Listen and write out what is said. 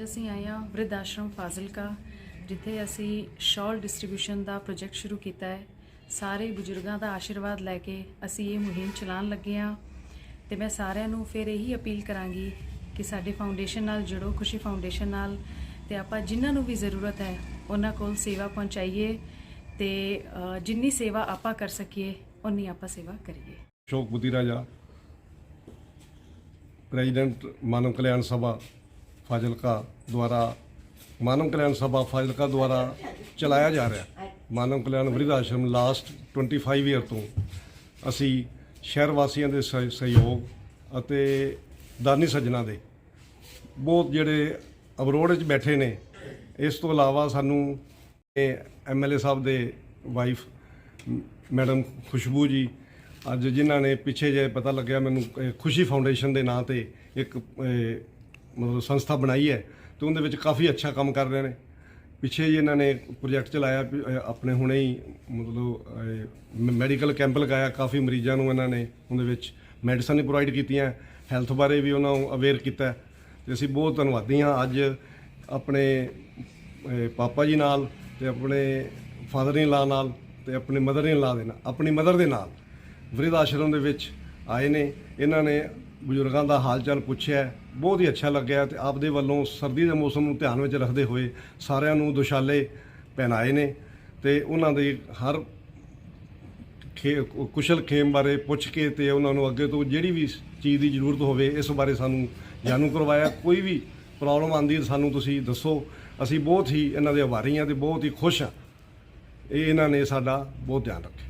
ਅੱਜ ਅਸੀਂ ਆਏ ਹਾਂ ਵ੍ਰਿਧ ਆਸ਼ਰਮ ਫਾਜ਼ਿਲਕਾ, ਜਿੱਥੇ ਅਸੀਂ ਸ਼ਾਲ ਡਿਸਟ੍ਰੀਬਿਊਸ਼ਨ ਦਾ ਪ੍ਰੋਜੈਕਟ ਸ਼ੁਰੂ ਕੀਤਾ ਹੈ। ਸਾਰੇ ਬਜ਼ੁਰਗਾਂ ਦਾ ਆਸ਼ੀਰਵਾਦ ਲੈ ਕੇ ਅਸੀਂ ਇਹ ਮੁਹਿੰਮ ਚਲਾਉਣ ਲੱਗੇ ਹਾਂ ਤੇ ਮੈਂ ਸਾਰਿਆਂ ਨੂੰ ਫਿਰ ਇਹੀ ਅਪੀਲ ਕਰਾਂਗੀ ਕਿ ਸਾਡੇ ਫਾਊਂਡੇਸ਼ਨ ਨਾਲ ਜੁੜੋ, ਖੁਸ਼ੀ ਫਾਊਂਡੇਸ਼ਨ ਨਾਲ ਤੇ ਆਪਾਂ ਜਿਨ੍ਹਾਂ ਨੂੰ ਵੀ ਜ਼ਰੂਰਤ ਹੈ, ਉਹਨਾਂ ਕੋਲ ਸੇਵਾ ਪਹੁੰਚਾਈਏ ਤੇ ਜਿੰਨੀ ਸੇਵਾ ਆਪਾਂ ਕਰ ਸਕੀਏ ਉਨੀ ਆਪਾਂ ਸੇਵਾ ਕਰੀਏ। ਅਸ਼ੋਕ ਬੁੱਧੀ ਰਾਜਾ, ਪ੍ਰੈਜ਼ੀਡੈਂਟ ਮਾਨਵ ਕਲਿਆਣ ਸਭਾ ਫਾਜ਼ਿਲਕਾ ਦੁਆਰਾ, ਮਾਨਵ ਕਲਿਆਣ ਸਭਾ ਫਾਜ਼ਿਲਕਾ ਦੁਆਰਾ ਚਲਾਇਆ ਜਾ ਰਿਹਾ। ਮਾਨਵ ਕਲਿਆਣ ਵਿਰਧ ਆਸ਼ਰਮ ਲਾਸਟ 25 ਇਅਰ ਤੋਂ ਅਸੀਂ ਸ਼ਹਿਰ ਵਾਸੀਆਂ ਦੇ ਸਹਿਯੋਗ ਅਤੇ ਦਾਨੀ ਸੱਜਣਾ ਦੇ ਬਹੁਤ ਜਿਹੜੇ ਅਬਰੋਡ ਵਿੱਚ ਬੈਠੇ ਨੇ, ਇਸ ਤੋਂ ਇਲਾਵਾ ਸਾਨੂੰ ਐਮਐਲਏ ਸਾਹਿਬ ਦੇ ਵਾਈਫ ਮੈਡਮ ਖੁਸ਼ਬੂ ਜੀ, ਅੱਜ ਜਿਨ੍ਹਾਂ ਨੇ ਪਿੱਛੇ ਜੇ ਪਤਾ ਲੱਗਿਆ ਮੈਨੂੰ ਖੁਸ਼ੀ ਫਾਊਂਡੇਸ਼ਨ ਦੇ ਨਾਂ ਤੇ ਇੱਕ ਮਤਲਬ ਸੰਸਥਾ ਬਣਾਈ ਹੈ ਤੇ ਉਹਦੇ ਵਿੱਚ ਕਾਫੀ ਅੱਛਾ ਕੰਮ ਕਰ ਰਹੇ ਨੇ। ਪਿੱਛੇ ਹੀ ਇਹਨਾਂ ਨੇ ਪ੍ਰੋਜੈਕਟ ਚਲਾਇਆ ਆਪਣੇ ਹੁਣੇ ਹੀ ਮਤਲਬ ਮੈਡੀਕਲ ਕੈਂਪ ਲਗਾਇਆ, ਕਾਫੀ ਮਰੀਜ਼ਾਂ ਨੂੰ ਇਹਨਾਂ ਨੇ ਉਹਦੇ ਵਿੱਚ ਮੈਡੀਸਨ ਹੀ ਪ੍ਰੋਵਾਈਡ ਕੀਤੀਆਂ ਹੈਲਥ ਬਾਰੇ ਵੀ ਉਹਨਾਂ ਨੂੰ ਅਵੇਅਰ ਕੀਤਾ। ਤੇ ਅਸੀਂ ਬਹੁਤ ਧੰਨਵਾਦੀ ਹਾਂ ਅੱਜ ਆਪਣੇ ਪਾਪਾ ਜੀ ਨਾਲ ਤੇ ਆਪਣੇ ਫਾਦਰ ਇਨ ਲਾ ਨਾਲ ਤੇ ਆਪਣੇ ਮਦਰ ਇਨ ਲਾ ਦੇ ਨਾਲ, ਆਪਣੀ ਮਦਰ ਦੇ ਨਾਲ, ਵ੍ਰਿਧ ਆਸ਼ਰਮ ਦੇ ਵਿੱਚ ਆਏ ਨੇ। ਇਹਨਾਂ ਨੇ ਬਜ਼ੁਰਗਾਂ ਦਾ ਹਾਲ ਚਾਲ ਪੁੱਛਿਆ, ਬਹੁਤ ਹੀ ਅੱਛਾ ਲੱਗਿਆ ਤੇ ਆਪਦੇ ਵੱਲੋਂ ਸਰਦੀ ਦੇ ਮੌਸਮ ਨੂੰ ਧਿਆਨ ਵਿੱਚ ਰੱਖਦੇ ਹੋਏ ਸਾਰਿਆਂ ਨੂੰ ਦੁਸ਼ਾਲੇ ਪਹਿਨਾਏ ਨੇ ਤੇ ਉਹਨਾਂ ਦੇ ਹਰ ਖੇ, ਕੁਸ਼ਲ ਖੇਮ ਬਾਰੇ ਪੁੱਛ ਕੇ ਤੇ ਉਹਨਾਂ ਨੂੰ ਅੱਗੇ ਤੋਂ ਜਿਹੜੀ ਵੀ ਚੀਜ਼ ਦੀ ਜ਼ਰੂਰਤ ਹੋਵੇ, ਇਸ ਬਾਰੇ ਸਾਨੂੰ ਜਾਣੂ ਕਰਵਾਇਆ। ਕੋਈ ਵੀ ਪ੍ਰੋਬਲਮ ਆਂਦੀ ਹੈ ਸਾਨੂੰ ਤੁਸੀਂ ਦੱਸੋ। ਅਸੀਂ ਬਹੁਤ ਹੀ ਇਹਨਾਂ ਦੇ ਆਭਾਰੀ ਹਾਂ ਤੇ ਬਹੁਤ ਹੀ ਖੁਸ਼ ਹਾਂ। ਇਹ ਇਹਨਾਂ ਨੇ ਸਾਡਾ ਬਹੁਤ ਧਿਆਨ ਰੱਖਿਆ।